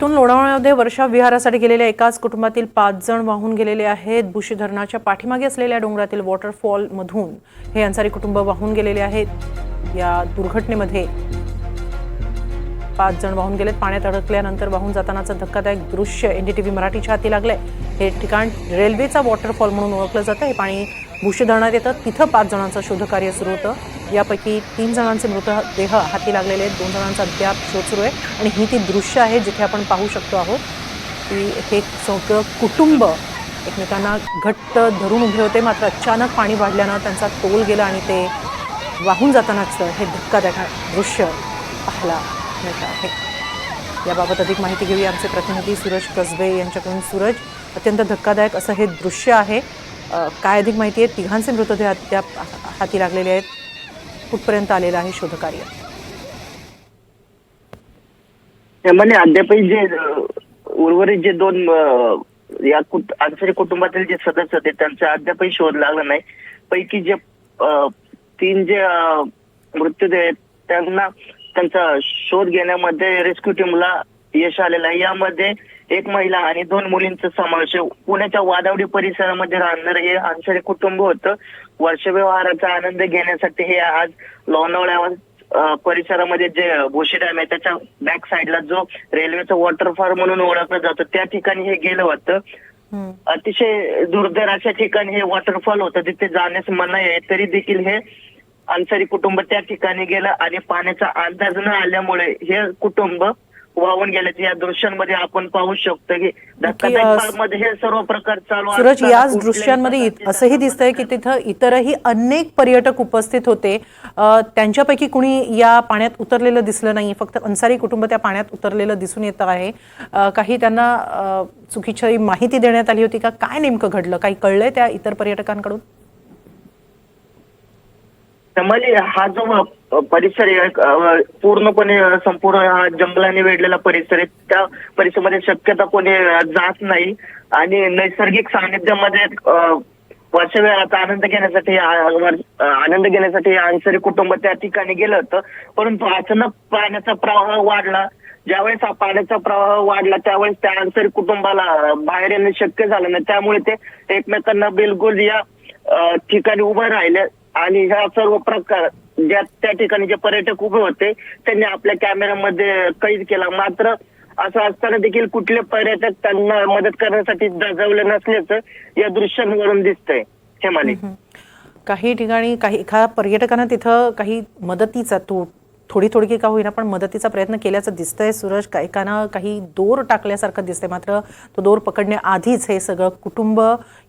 तून लोणावळ्यामध्ये वर्षा विहारासाठी गेलेल्या एकाच कुटुंबातील पाच जण वाहून गेलेले आहेत. बुशी धरणाच्या पाठीमागे असलेल्या डोंगरातील वॉटरफॉल मधून हे अन्सारी कुटुंब वाहून गेलेले आहेत. या दुर्घटनेमध्ये पाच जण वाहून गेलेत. पाण्यात अडकल्यानंतर वाहून जातानाचं धक्कादायक दृश्य एनडीटीव्ही मराठीच्या हाती लागलंय. हे ठिकाण रेल्वेचा वॉटरफॉल म्हणून ओळखलं जातं. हे पाणी भुशी धरणात येतं. तिथं पाच जणांचं शोधकार्य सुरू होतं. यापैकी तीन जणांचे मृतदेह हाती लागलेले आहेत. दोन जणांचा अद्याप शोध सुरू आहे आणि ही ती दृश्य आहे जिथे आपण पाहू शकतो आहोत की हे सगळं कुटुंब एकमेकांना घट्ट धरून उभे होते. मात्र अचानक पाणी वाढल्यानं त्यांचा तोल गेला आणि ते वाहून जातानाचं हे धक्कादायक दृश्य पाहायला मिळत आहे. याबाबत अधिक माहिती घेऊया आमचे प्रतिनिधी सूरज कसबे यांच्याकडून. सूरज अत्यंत धक्कादायक असं हे दृश्य आहे. काय अधिक माहिती आहे? तिघांचे मृतदेह अद्याप हाती लागलेले आहेत. कुठपर्यंत आलेलं आहे शोधकार्य? म्हणजे अद्यापही जे उर्वरित जे दोन या कुट अन्सारी कुटुंबातील जे सदस्य होते त्यांचा अद्यापही शोध लागला नाही. पैकी जे तीन जे मृत्यूदेह आहेत त्यांना त्यांचा शोध घेण्यामध्ये रेस्क्यू टीमला यश आलेलं आहे. यामध्ये एक महिला आणि दोन मुलींचा समावेश पुण्याच्या वादावडी परिसरामध्ये राहणारं हे अन्सारी कुटुंब होतं. वर्षव्यवहाराचा आनंद घेण्यासाठी हे आज लोणावळ्या परिसरामध्ये जे भोशी डॅम आहे त्याच्या बॅक साईडला जो रेल्वेचा वॉटरफॉल म्हणून ओळखलं जातं त्या ठिकाणी हे गेलं होतं. अतिशय दुर्धर अशा ठिकाणी हे वॉटरफॉल होतं. तिथे जाण्यास मनाई आहे तरी देखील हे अन्सारी कुटुंब त्या ठिकाणी गेलं आणि पाण्याचा अंदाज न आल्यामुळे हे कुटुंब वाहून गेल्याचे या दृश्यांमध्ये आपण पाहू शकतो की धक्कादायकमध्ये हे सर्व प्रकार चालू सूरज याच दृश्यांमध्ये असंही दिसतंय की तिथं इतरही अनेक पर्यटक उपस्थित होते. त्यांच्यापैकी कुणी या पाण्यात उतरलेलं दिसलं नाही फक्त अन्सारी कुटुंब त्या पाण्यात उतरलेलं दिसून येत आहे. काही त्यांना चुकीची माहिती देण्यात आली होती का? काय नेमकं घडलं? काही कळलंय त्या इतर पर्यटकांकडून? त्यामुळे हा जो परिसर आहे पूर्णपणे संपूर्ण हा जंगलाने वेढलेला परिसर आहे त्या परिसरामध्ये शक्यता कोणी जात नाही. आणि नैसर्गिक सानिध्यामध्ये वर्षवेळाचा आनंद घेण्यासाठी आनंद घेण्यासाठी हे कुटुंब त्या ठिकाणी गेलं होतं. परंतु अचानक पाण्याचा प्रवाह वाढला. ज्यावेळेस हा पाण्याचा प्रवाह वाढला त्यावेळेस त्या अन्सरी कुटुंबाला बाहेर येणं शक्य झालं नाही. त्यामुळे ते एकमेकांना बिलकुल या ठिकाणी उभं राहिले. आणि ह्या सर्व प्रकार ज्या त्या ठिकाणी जे पर्यटक उभे होते त्यांनी आपल्या कॅमेऱ्यामध्ये कैद केला. मात्र असं असताना देखील कुठले पर्यटक त्यांना मदत करण्यासाठी दजवले नसल्याचं या दृश्यांवरून दिसतंय. माने. काही ठिकाणी काही एखाद्या पर्यटकांना तिथं काही मदतीचा तो थोडी थोडी का होईना पण मदतीचा प्रयत्न केल्याचं दिसतंय. सूरज का काही दोर टाकल्यासारखं दिसतंय. मात्र तो दोर पकडण्याआधीच हे सगळं कुटुंब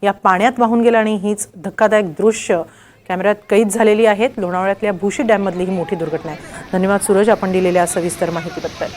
या पाण्यात वाहून गेलं आणि हीच धक्कादायक दृश्य कॅमेऱ्यात कैद झालेली आहेत. लोणावळ्यातल्या भूशी डॅममधली ही मोठी दुर्घटना आहे. धन्यवाद सूरज. आपण दिलेल्या सविस्तर माहितीबद्दल.